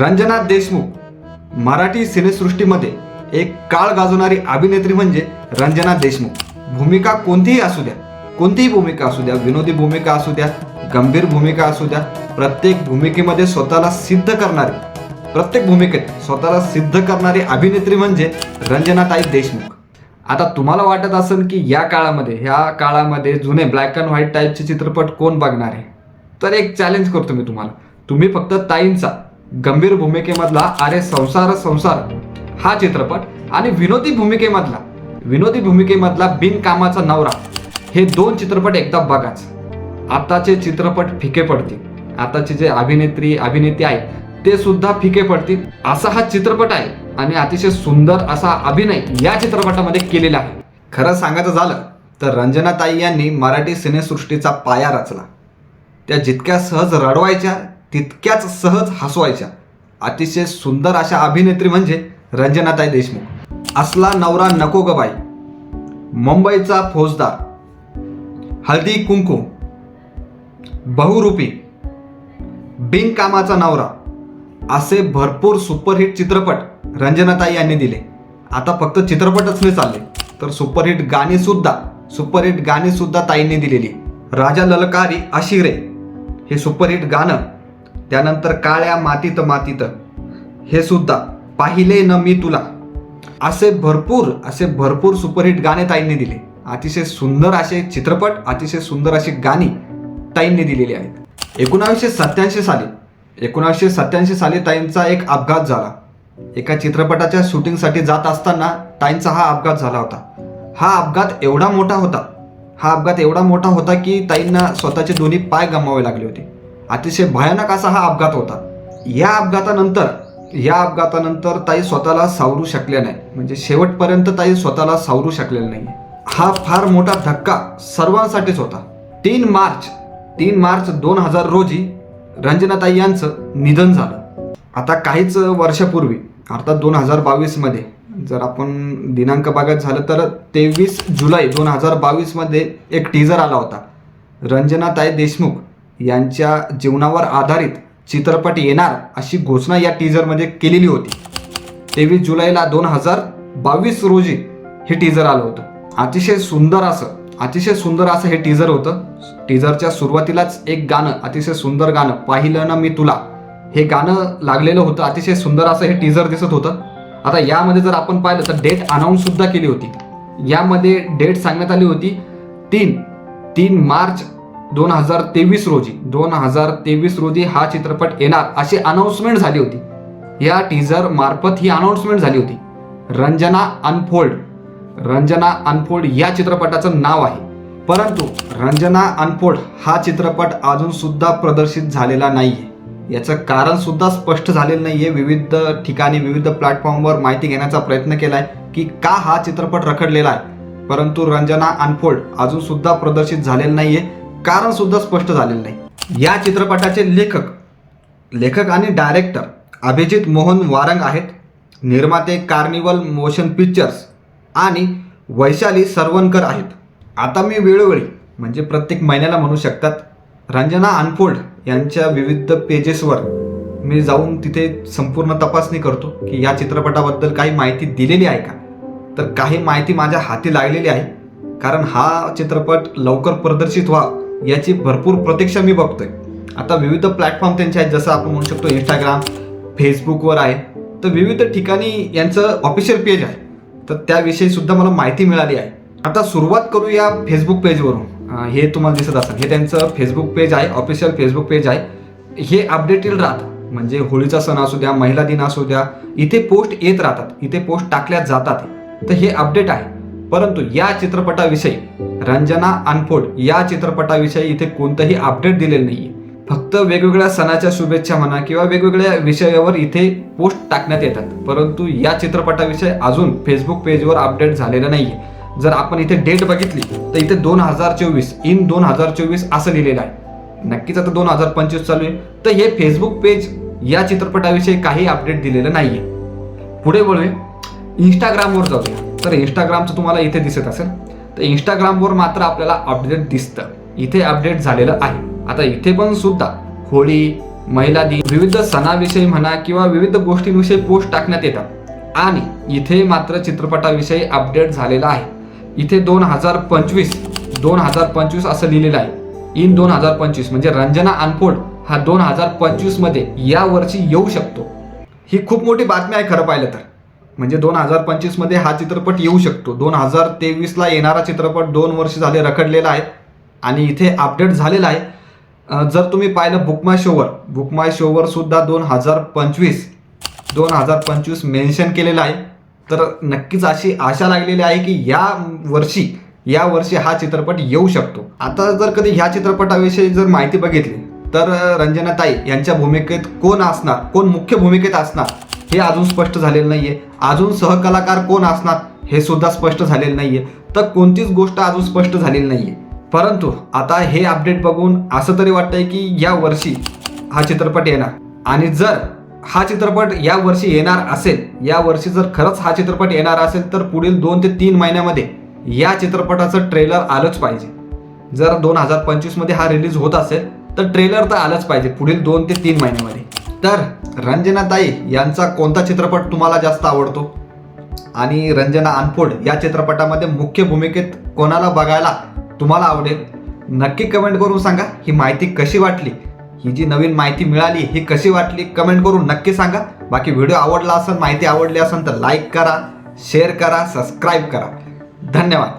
रंजना देशमुख मराठी सिनेसृष्टीमध्ये एक काळ गाजवणारी अभिनेत्री म्हणजे रंजना देशमुख. भूमिका कोणतीही असू द्या कोणतीही भूमिका असू द्या विनोदी भूमिका असू द्या गंभीर भूमिका असू द्या प्रत्येक भूमिकेमध्ये स्वतःला सिद्ध करणारी प्रत्येक भूमिकेत स्वतःला सिद्ध करणारी अभिनेत्री म्हणजे रंजनाताई देशमुख. आता तुम्हाला वाटत असेल की या काळामध्ये ह्या काळामध्ये जुने ब्लॅक अँड व्हाईट टाईपचे चित्रपट कोण बघणार आहे? तर एक चॅलेंज करतो मी तुम्हाला. तुम्ही फक्त ताईंचा गंभीर भूमिकेमधला अरे संसार संसार हा चित्रपट आणि विनोदी भूमिकेमधला विनोदी भूमिकेमधला बिनकामाचा नवरा हे दोन चित्रपट एकदा बघाच. आताचे चित्रपट फिके पडतील. आताचे जे अभिनेत्री अभिनेते आहेत ते सुद्धा फिके पडतील. असा हा चित्रपट आहे आणि अतिशय सुंदर असा अभिनय या चित्रपटामध्ये केलेला आहे. खरं सांगायचं झालं तर रंजनाताई यांनी मराठी सिनेसृष्टीचा पाया रचला. त्या जितक्या सहज रडवायच्या तितक्याच सहज हसवायच्या. अतिशय सुंदर अशा अभिनेत्री म्हणजे रंजनाताई देशमुख. असला नवरा नको ग बाई. मुंबईचा फौजदार. हळदी कुंकू. बहुरूपी. बिनकामाचा नवरा. असे भरपूर सुपरहिट चित्रपट रंजनाताई यांनी दिले. आता फक्त चित्रपटच नाही चालले तर सुपरहिट गाणीसुद्धा सुपरहिट गाणीसुद्धा ताईंनी दिलेली. राजा ललकारी अशिरे हे सुपरहिट गाणं त्यानंतर काळ्या मातीत मातीत हे सुद्धा पाहिले न मी तुला. असे भरपूर असे भरपूर सुपरहिट गाणे ताईंनी दिले. अतिशय सुंदर असे चित्रपट अतिशय सुंदर अशी गाणी ताईंनी दिलेली आहेत. एकोणावीसशे सत्याऐंशी साली एकोणावीसशे सत्याऐंशी साली ताईंचा एक अपघात झाला. एका चित्रपटाच्या शूटिंगसाठी जात असताना ताईंचा हा अपघात झाला होता. हा अपघात एवढा मोठा होता हा अपघात एवढा मोठा होता की ताईंना स्वतःचे दोन्ही पाय गमावे लागले होते. अतिशय भयानक असा हा अपघात होता. या अपघातानंतर या अपघातानंतर ताई स्वतःला सावरू शकल्या नाही. म्हणजे शेवटपर्यंत ताई स्वतःला सावरू शकलेल्या नाही हा फार मोठा धक्का सर्वांसाठीच होता. तीन मार्च तीन मार्च दोन हजार रोजी रंजनाताई यांचं निधन झालं. आता काहीच वर्षापूर्वी अर्थात दोन हजार बावीसमध्ये जर आपण दिनांक बघायचं झालं तर तेवीस जुलै दोन हजार बावीसमध्ये एक टीजर आला होता. रंजनाताई देशमुख यांच्या जीवनावर आधारित चित्रपट येणार अशी घोषणा या टीझरमध्ये केलेली होती. तेवीस जुलैला दोन हजार बावीस रोजी हे टीझर आलं होतं. अतिशय सुंदर असं अतिशय सुंदर असं हे टीझर होतं. टीझरच्या सुरुवातीलाच एक गाणं अतिशय सुंदर गाणं पाहिलं ना मी तुला. हे गाणं लागलेलं होतं अतिशय सुंदर असं हे टीझर दिसत होतं. आता यामध्ये जर आपण पाहिलं तर डेट अनाऊन्स सुद्धा केली होती. यामध्ये डेट सांगण्यात आली होती तीन तीन मार्च दोन हजार तेवीस रोजी दोन हजार तेवीस रोजी हा चित्रपट येणार अशी अनाऊन्समेंट झाली होती. या टीझर मार्फत ही अनाऊन्समेंट झाली होती. रंजना अनफोल्ड. रंजना अनफोल्ड या चित्रपटाचं नाव आहे. परंतु रंजना अनफोल्ड हा चित्रपट अजून सुद्धा प्रदर्शित झालेला नाहीये. याचं कारण सुद्धा स्पष्ट झालेलं नाहीये. विविध ठिकाणी विविध प्लॅटफॉर्मवर माहिती घेण्याचा प्रयत्न केलाय की का हा चित्रपट रखडलेला आहे. परंतु रंजना अनफोल्ड अजून सुद्धा प्रदर्शित नाही नाहीये. कारण सुद्धा स्पष्ट झालेलं नाही. या चित्रपटाचे लेखक लेखक आणि डायरेक्टर अभिजित मोहन वारंग आहेत. निर्माते कार्निवल मोशन पिक्चर्स आणि वैशाली सरवणकर आहेत. आता मी वेळोवेळी म्हणजे प्रत्येक महिन्याला म्हणू शकतात रंजना अनफोल्ड यांच्या विविध पेजेसवर मी जाऊन तिथे संपूर्ण तपासणी करतो की या चित्रपटाबद्दल काही माहिती दिलेली आहे का? तर काही माहिती माझ्या हाती लागलेली आहे कारण हा चित्रपट लवकर प्रदर्शित व्हा. याची भरपूर प्रतीक्षा मी बघतोय. आता विविध प्लॅटफॉर्म त्यांचे आहेत जसं आपण म्हणू शकतो इंस्टाग्राम फेसबुकवर आहे. तर विविध ठिकाणी यांचं ऑफिशियल पेज आहे. तर त्याविषयी सुद्धा मला माहिती मिळाली आहे. आता सुरुवात करू या फेसबुक पेजवरून हे तुम्हाला दिसत असेल. हे त्यांचं फेसबुक पेज आहे ऑफिशियल फेसबुक पेज आहे. हे अपडेटेड राहतं म्हणजे होळीचा सण असू द्या महिला दिन असू द्या इथे पोस्ट येत राहतात. इथे पोस्ट टाकल्या जातात. तर हे अपडेट आहे. परंतु या चित्रपटाविषयी रंजना अनफोड या चित्रपटाविषयी इथे कोणतंही अपडेट दिलेलं नाही फक्त वेगवेगळ्या सणाच्या शुभेच्छा म्हणा किंवा वेगवेगळ्या विषयावर इथे पोस्ट टाकण्यात येतात. परंतु या चित्रपटाविषयी अजून फेसबुक पेजवर अपडेट झालेलं नाही जर आपण इथे डेट बघितली तर इथे दोन हजार चोवीस इन दोन हजार चोवीस असं लिहिलेलं आहे. नक्कीच आता दोन हजार पंचवीस चालू आहे. तर हे फेसबुक पेज या चित्रपटाविषयी काही अपडेट दिलेलं नाहीये. पुढे वळूया. इंस्टाग्रामवर जाऊया. तर इंस्टाग्रामचं तुम्हाला इथे दिसत असेल. तर इंस्टाग्रामवर मात्र आपल्याला अपडेट दिसतं. इथे अपडेट झालेलं आहे. आता इथे पण सुद्धा होळी महिला दिन विविध सणाविषयी म्हणा किंवा विविध गोष्टींविषयी पोस्ट टाकण्यात येतात. आणि इथे मात्र चित्रपटाविषयी अपडेट झालेला आहे. इथे दोन हजार पंचवीस दोन हजार पंचवीस असं लिहिलेलं आहे. इन दोन हजार पंचवीस म्हणजे रंजना अनफोल्ड हा दोन हजार पंचवीसमध्ये यावर्षी येऊ शकतो. ही खूप मोठी बातमी आहे खरं पाहिलं तर. म्हणजे दोन हजार पंचवीसमध्ये हा चित्रपट येऊ शकतो. दोन हजार तेवीसला येणारा चित्रपट दोन वर्ष झाले रखडलेला आहे आणि इथे अपडेट झालेला आहे. जर तुम्ही पाहिलं बुकमाय शोवर बुकमाय शोवर सुद्धा दोन हजार पंचवीस दोन हजार पंचवीस मेन्शन केलेलं आहे. तर नक्कीच अशी आशा लागलेली आहे की या वर्षी या वर्षी हा चित्रपट येऊ शकतो. आता जर कधी ह्या चित्रपटाविषयी जर माहिती बघितली तर रंजनाताई यांच्या भूमिकेत कोण असणार? कोण मुख्य भूमिकेत असणार? हे अजून स्पष्ट झालेलं नाही आहे अजून सहकलाकार कोण असणार? हे सुद्धा स्पष्ट झालेलं नाही आहे तर कोणतीच गोष्ट अजून स्पष्ट झालेली नाही आहे परंतु आता हे अपडेट बघून असं तरी वाटतंय की या वर्षी हा चित्रपट येणार. आणि जर हा चित्रपट या वर्षी येणार असेल या वर्षी जर खरंच हा चित्रपट येणार असेल तर पुढील दोन ते तीन महिन्यामध्ये या चित्रपटाचं ट्रेलर आलंच पाहिजे. जर दोन हजार पंचवीसमध्ये हा रिलीज होत असेल तर ट्रेलर तर आलंच पाहिजे पुढील दोन ते तीन महिन्यामध्ये. तर रंजनाताई यांचा कोणता चित्रपट तुम्हाला जास्त आवडतो? आणि रंजना अनफोड या चित्रपटामध्ये मुख्य भूमिकेत कोणाला बघायला तुम्हाला आवडेल? नक्की कमेंट करून सांगा. ही माहिती कशी वाटली? ही जी नवीन माहिती मिळाली ही कशी वाटली? कमेंट करून नक्की सांगा. बाकी व्हिडिओ आवडला असेल माहिती आवडली असेल तर लाईक करा शेअर करा सबस्क्राईब करा. धन्यवाद.